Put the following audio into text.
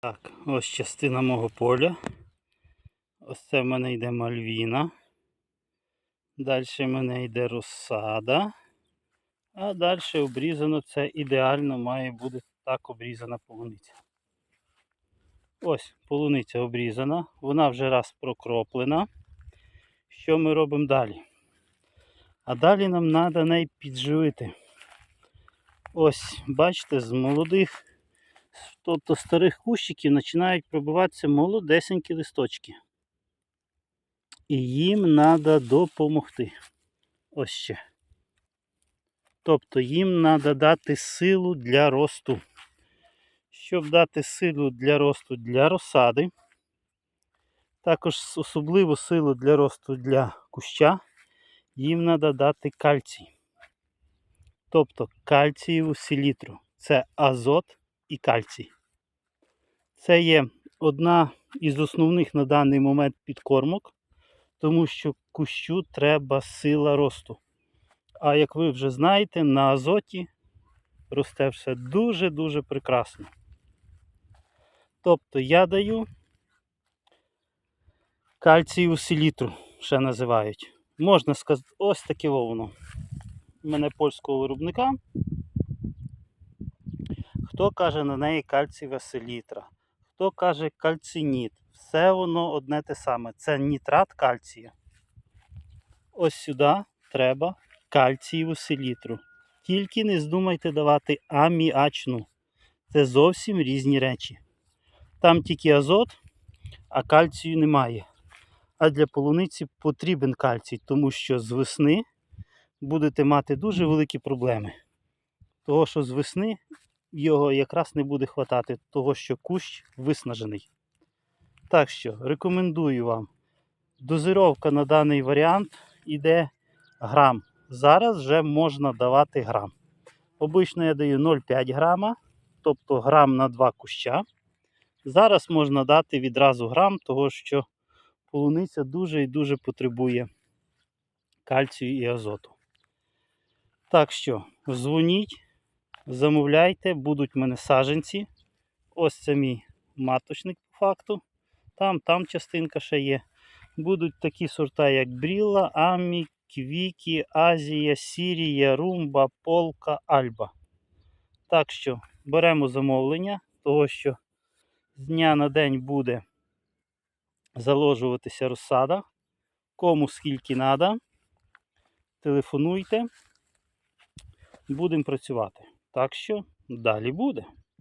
Так, ось частина мого поля. Ось це в мене йде мальвіна. Далі в мене йде розсада. А далі обрізано це ідеально має бути так обрізана полуниця. Ось полуниця обрізана, вона вже раз прокроплена. Що ми робимо далі? А далі нам треба неї підживити. Ось, бачите, з молодих, тобто старих кущиків починають пробиватися молодесенькі листочки. І їм треба допомогти. Ось ще. Тобто їм треба дати силу для росту. Щоб дати силу для росту для розсади, також особливу силу для росту для куща, їм треба дати кальцій. Тобто кальцієву селітру. Це азот і кальцій. Це є одна із основних на даний момент підкормок, тому що кущу треба сила росту. А як ви вже знаєте, на азоті росте все дуже-дуже прекрасно. Тобто я даю кальцієву селітру, ще називають. Можна сказати, ось таке воно. У мене польського виробника. Хто каже на неї кальцієва селітра, хто каже кальциніт. Все воно одне те саме. Це нітрат кальція. Ось сюди треба кальцієву селітру. Тільки не здумайте давати аміачну. Це зовсім різні речі. Там тільки азот, а кальцію немає. А для полуниці потрібен кальцій, тому що з весни будете мати дуже великі проблеми. Того, що з весни його якраз не буде хватати, того що кущ виснажений. Так що рекомендую вам. Дозировка на даний варіант іде грам. Зараз вже можна давати грам. Обично я даю 0,5 грама, тобто грам на 2 куща. Зараз можна дати відразу грам, того що полуниця дуже і дуже потребує кальцію і азоту. Так що, дзвоніть, замовляйте, будуть в мене саженці. Ось це мій маточник по факту. Там, там частинка ще є. Будуть такі сорта, як Брілла, Амі, Квікі, Азія, Сірія, Румба, Полка, Альба. Так що беремо замовлення, того що з дня на день буде заложуватися розсада. Кому скільки треба, телефонуйте, будемо працювати. Так що далі буде.